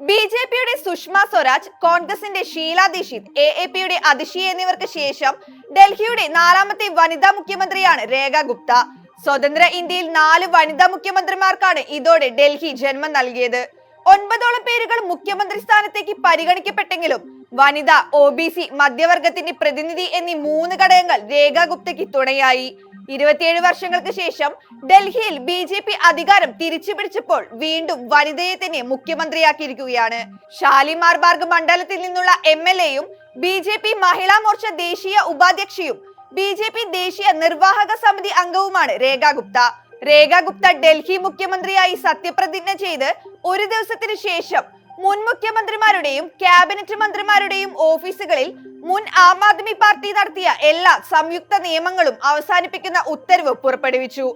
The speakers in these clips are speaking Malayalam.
ബി ജെ പിയുടെ സുഷമ സ്വരാജ് കോൺഗ്രസിന്റെ ഷീല ദീക്ഷിത് എ എ പിയുടെ അതിഷി എന്നിവർക്ക് ശേഷം ഡൽഹിയുടെ നാലാമത്തെ വനിതാ മുഖ്യമന്ത്രിയാണ് രേഖ ഗുപ്ത. സ്വതന്ത്ര ഇന്ത്യയിൽ നാല് വനിതാ മുഖ്യമന്ത്രിമാർക്കാണ് ഇതോടെ ഡൽഹി ജന്മം നൽകിയത്. ഒൻപതോളം പേരുകൾ മുഖ്യമന്ത്രി സ്ഥാനത്തേക്ക് പരിഗണിക്കപ്പെട്ടെങ്കിലും വനിത ഒ ബി സി മധ്യവർഗത്തിന്റെ പ്രതിനിധി എന്നീ മൂന്ന് ഘടകങ്ങൾ രേഖ ഗുപ്തയ്ക്ക് തുണയായി. ഇരുപത്തിയേഴ് വർഷങ്ങൾക്ക് ശേഷം ഡൽഹിയിൽ ബി ജെ പി അധികാരം തിരിച്ചു പിടിച്ചപ്പോൾ വീണ്ടും വനിതയെ തന്നെ മുഖ്യമന്ത്രിയാക്കിയിരിക്കുകയാണ്. ഷാലിമാർ ബാർഗ് മണ്ഡലത്തിൽ നിന്നുള്ള എം എൽ എയും B J P Mahila Morcha ദേശീയ ഉപാധ്യക്ഷയും ബി ജെ പി ദേശീയ നിർവാഹക സമിതി അംഗവുമാണ് രേഖ ഗുപ്ത. രേഖ ഗുപ്ത ഡൽഹി മുഖ്യമന്ത്രിയായി സത്യപ്രതിജ്ഞ ചെയ്ത് ഒരു ദിവസത്തിനു ശേഷം മുൻ മുഖ്യമന്ത്രിമാരുടെയും ക്യാബിനറ്റ് മന്ത്രിമാരുടെയും ഓഫീസുകളിൽ മുൻ ആം ആദ്മി പാർട്ടി നടത്തിയ എല്ലാ സംയുക്ത നിയമങ്ങളും അവസാനിപ്പിക്കുന്ന ഉത്തരവ് പുറപ്പെടുവിച്ചു.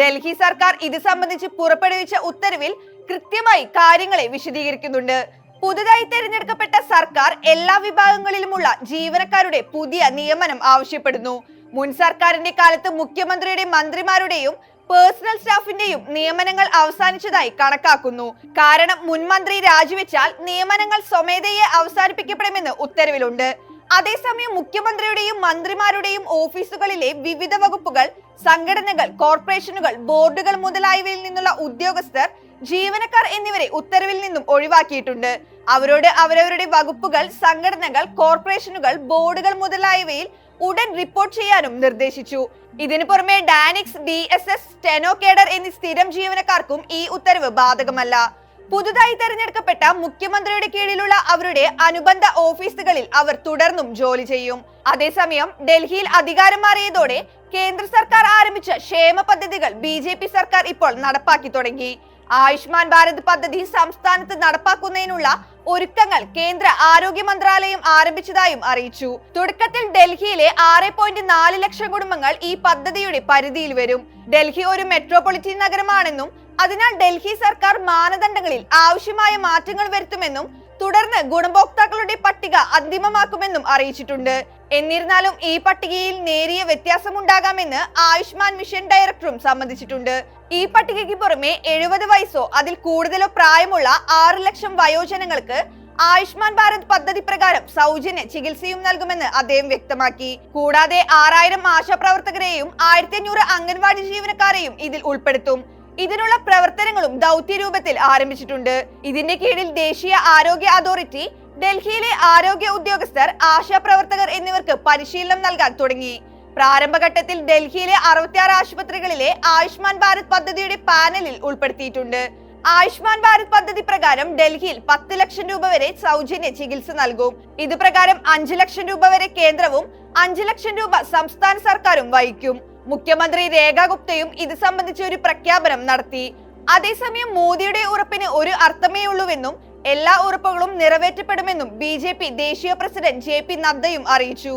ഡൽഹി സർക്കാർ ഇത് സംബന്ധിച്ച് പുറപ്പെടുവിച്ച ഉത്തരവിൽ കൃത്യമായി കാര്യങ്ങളെ വിശദീകരിക്കുന്നുണ്ട്. പുതുതായി തെരഞ്ഞെടുക്കപ്പെട്ട സർക്കാർ എല്ലാ വിഭാഗങ്ങളിലുമുള്ള ജീവനക്കാരുടെ പുതിയ നിയമനം ആവശ്യപ്പെടുന്നു. മുൻ സർക്കാരിന്റെ കാലത്ത് മുഖ്യമന്ത്രിയുടെ മന്ത്രിമാരുടെയും പേഴ്സണൽ സ്റ്റാഫിന്റെയും നിയമനങ്ങൾ അവസാനിച്ചതായി കണക്കാക്കുന്നു. കാരണം മുൻമന്ത്രി രാജിവെച്ചാൽ നിയമനങ്ങൾ സ്വമേധയെ അവസാനിപ്പിക്കപ്പെടുമെന്ന് ഉത്തരവിലുണ്ട്. അതേസമയം മുഖ്യമന്ത്രിയുടെയും മന്ത്രിമാരുടെയും ഓഫീസുകളിലെ വിവിധ വകുപ്പുകൾ സംഘടനകൾ കോർപ്പറേഷനുകൾ ബോർഡുകൾ മുതലായവയിൽ നിന്നുള്ള ഉദ്യോഗസ്ഥർ ജീവനക്കാർ എന്നിവരെ ഉത്തരവിൽ നിന്നും ഒഴിവാക്കിയിട്ടുണ്ട്. അവരോട് അവരവരുടെ വകുപ്പുകൾ സംഘടനകൾ കോർപ്പറേഷനുകൾ ബോർഡുകൾ മുതലായവയിൽ ഉടൻ റിപ്പോർട്ട് ചെയ്യാനും നിർദ്ദേശിച്ചു. ഇതിനു പുറമെ DANICS D S S steno cadre എന്നീ സ്ഥിരം ജീവനക്കാർക്കും ഈ ഉത്തരവ് ബാധകമല്ല. പുതുതായി തെരഞ്ഞെടുക്കപ്പെട്ട മുഖ്യമന്ത്രിയുടെ കീഴിലുള്ള അവരുടെ അനുബന്ധ ഓഫീസുകളിൽ അവർ തുടർന്നും ജോലി ചെയ്യും. അതേസമയം ഡൽഹിയിൽ അധികാരം മാറിയതോടെ കേന്ദ്ര സർക്കാർ ആരംഭിച്ച ക്ഷേമ പദ്ധതികൾ ബി സർക്കാർ ഇപ്പോൾ നടപ്പാക്കി തുടങ്ങി. ആയുഷ്മാൻ ഭാരത് പദ്ധതി സംസ്ഥാനത്ത് നടപ്പാക്കുന്നതിനുള്ള ഒരുക്കങ്ങൾ കേന്ദ്ര ആരോഗ്യ മന്ത്രാലയം ആരംഭിച്ചതായും അറിയിച്ചു. തുടക്കത്തിൽ ഡൽഹിയിലെ ആറ് പോയിന്റ് നാല് ലക്ഷം കുടുംബങ്ങൾ ഈ പദ്ധതിയുടെ പരിധിയിൽ വരും. ഡൽഹി ഒരു മെട്രോപൊളിറ്റൻ നഗരമാണെന്നും അതിനാൽ ഡൽഹി സർക്കാർ മാനദണ്ഡങ്ങളിൽ ആവശ്യമായ മാറ്റങ്ങൾ വരുത്തുമെന്നും തുടർന്ന് ഗുണഭോക്താക്കളുടെ പട്ടിക അന്തിമമാക്കുമെന്നും അറിയിച്ചിട്ടുണ്ട്. എന്നിരുന്നാലും ഈ പട്ടികയിൽ നേരിയ വ്യത്യാസമുണ്ടാകാമെന്ന് ആയുഷ്മാൻ മിഷൻ ഡയറക്ടറും സമ്മതിച്ചിട്ടുണ്ട്. ഈ പട്ടികയ്ക്ക് പുറമെ എഴുപത് വയസ്സോ അതിൽ കൂടുതലോ പ്രായമുള്ള ആറ് ലക്ഷം വയോജനങ്ങൾക്ക് ആയുഷ്മാൻ ഭാരത് പദ്ധതി പ്രകാരം സൗജന്യ ചികിത്സയും നൽകുമെന്ന് അദ്ദേഹം വ്യക്തമാക്കി. കൂടാതെ ആറായിരം ആശാപ്രവർത്തകരെയും ആയിരത്തി അഞ്ഞൂറ് അംഗൻവാടി ജീവനക്കാരെയും ഇതിൽ ഉൾപ്പെടുത്തും. ഇതിനുള്ള പ്രവർത്തനങ്ങളും ദൗത്യ രൂപത്തിൽ ആരംഭിച്ചിട്ടുണ്ട്. ഇതിന്റെ കീഴിൽ ദേശീയ ആരോഗ്യ അതോറിറ്റി ഡൽഹിയിലെ ആരോഗ്യ ഉദ്യോഗസ്ഥർ ആശാപ്രവർത്തകർ എന്നിവർക്ക് പരിശീലനം നൽകാൻ തുടങ്ങി. പ്രാരംഭഘട്ടത്തിൽ ഡൽഹിയിലെ അറുപത്തിയാറ് ആശുപത്രികളിലെ ആയുഷ്മാൻ ഭാരത് പദ്ധതിയുടെ പാനലിൽ ഉൾപ്പെടുത്തിയിട്ടുണ്ട്. ആയുഷ്മാൻ ഭാരത് പദ്ധതി പ്രകാരം ഡൽഹിയിൽ പത്ത് ലക്ഷം രൂപ വരെ സൗജന്യ ചികിത്സ നൽകും. ഇത് പ്രകാരം അഞ്ചു ലക്ഷം രൂപ വരെ കേന്ദ്രവും അഞ്ചു ലക്ഷം രൂപ സംസ്ഥാന സർക്കാരും വഹിക്കും. മുഖ്യമന്ത്രി രേഖ ഗുപ്തയും ഇത് സംബന്ധിച്ച് ഒരു പ്രഖ്യാപനം നടത്തി. അതേസമയം മോദിയുടെ ഉറപ്പിന് ഒരു അർത്ഥമേ ഉള്ളൂവെന്നും എല്ലാ ഉറപ്പുകളും നിറവേറ്റപ്പെടുമെന്നും ബി ദേശീയ പ്രസിഡന്റ് ജെ നദ്ദയും അറിയിച്ചു.